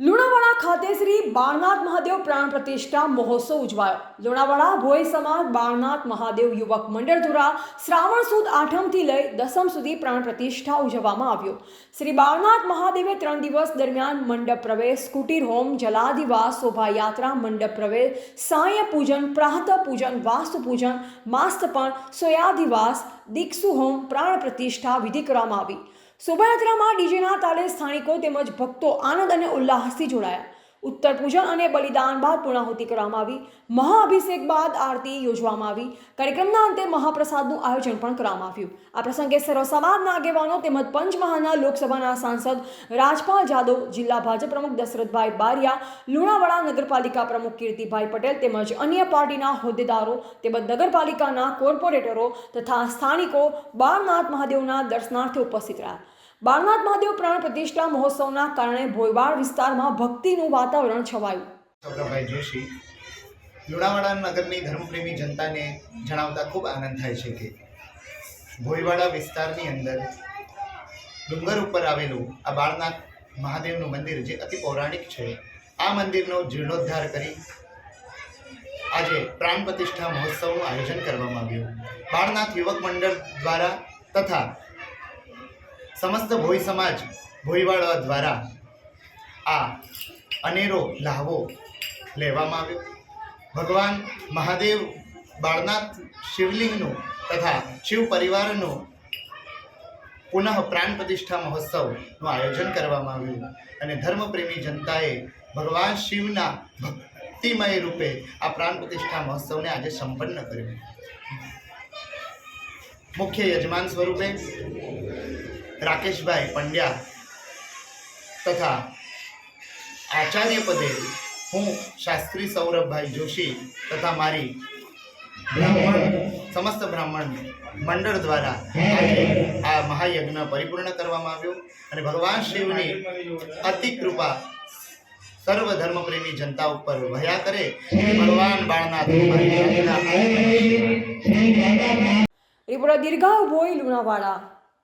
લુણાવાડા ખાતે શ્રી બાળનાથ મહાદેવ પ્રાણ પ્રતિષ્ઠા મહોત્સવ ઉજવાયો. લુણાવાડા ભોય સમાજ બાળનાથ મહાદેવ યુવક મંડળ દ્વારા શ્રાવણ સુદ આઠમથી લઈ દસમ સુધી પ્રાણ પ્રતિષ્ઠા ઉજવવામાં આવ્યો. શ્રી બાળનાથ મહાદેવે ત્રણ દિવસ દરમિયાન મંડપ પ્રવેશ, કુટીર હોમ જલાધિવાસ શોભાયાત્રા, મંડપ પ્રવેશ, સાંય પૂજન, પ્રાતઃ પૂજન, વાસ્તુ પૂજન માસ્તપણ સોયાધિવાસ દીક્ષુ હોમ, પ્રાણ પ્રતિષ્ઠા વિધિ કરવામાં આવી. શોભાયાત્રામાં ડીજેના તાલે સ્થાનિકો તેમજ ભક્તો આનંદ અને ઉલ્લાસથી જોડાયા. ઉત્તર પૂજન અને બલિદાન બાદ પૂર્ણાહુતિ કરવામાં આવી. મહાઅભિષેક બાદ આરતી યોજવામાં આવી. કાર્યક્રમના અંતે મહાપ્રસાદનું આયોજન પણ કરવામાં આવ્યું. આ પ્રસંગે સર્વ સમાજના આગેવાનો તેમજ પંચમહાલના લોકસભાના સાંસદ રાજપાલ જાદવ, જિલ્લા ભાજપ પ્રમુખ દશરથભાઈ બારિયા, લુણાવાડા નગરપાલિકા પ્રમુખ કીર્તિભાઈ પટેલ તેમજ અન્ય પાર્ટીના હોદ્દેદારો તેમજ નગરપાલિકાના કોર્પોરેટરો તથા સ્થાનિકો બાળનાથ મહાદેવના દર્શનાર્થે ઉપસ્થિત રહ્યા. બાળનાથ મહાદેવ પ્રાણ પ્રતિષ્ઠા મહોત્સવના કારણે ભોયવાડ વિસ્તારમાં ભક્તિનું વાતાવરણ છવાયું. સૌરભભાઈ જોશી લુણાવાડા નગરની ધર્મપ્રેમી જનતાને જણાવતા ખૂબ આનંદ થાય છે કે ભોયવાડા વિસ્તારની અંદર ડુંગર ઉપર આવેલું આ બાળનાથ મહાદેવનું મંદિર જે અતિ પૌરાણિક છે, આ મંદિરનો જીર્ણોદ્ધાર કરી આજે પ્રાણ પ્રતિષ્ઠા મહોત્સવનું આયોજન કરવામાં આવ્યું. બાળનાથ યુવક મંડળ દ્વારા તથા સમસ્ત ભોઈ સમાજ ભોઈવાળા દ્વારા આ અનેરો લાહવો લેવામાં આવ્યો. ભગવાન મહાદેવ બાળનાથ શિવલિંગનું તથા શિવ પરિવારનું પુનઃ પ્રાણ પ્રતિષ્ઠા મહોત્સવનું આયોજન કરવામાં આવ્યું અને ધર્મપ્રેમી જનતાએ ભગવાન શિવના ભક્તિમય રૂપે આ પ્રાણ પ્રતિષ્ઠા મહોત્સવને આજે સંપન્ન કર્યો. મુખ્ય યજમાન સ્વરૂપે રાકેશભાઈ પંડ્યા તથા આચાર્ય પદે હું શાસ્ત્રી સૌરભભાઈ જોશી તથા મારી બ્રાહ્મણ, સમસ્ત બ્રાહ્મણ મંડળ દ્વારા આ મહાયજ્ઞ પરિપૂર્ણ કરવામાં આવ્યો અને ભગવાન શિવની અતિ કૃપા સર્વ ધર્મપ્રેમી જનતા ઉપર વહ્યા કરે ભગવાન બાળનાથ. રિપોર્ટર દીર્ઘાવ ભોય લુણાવાડા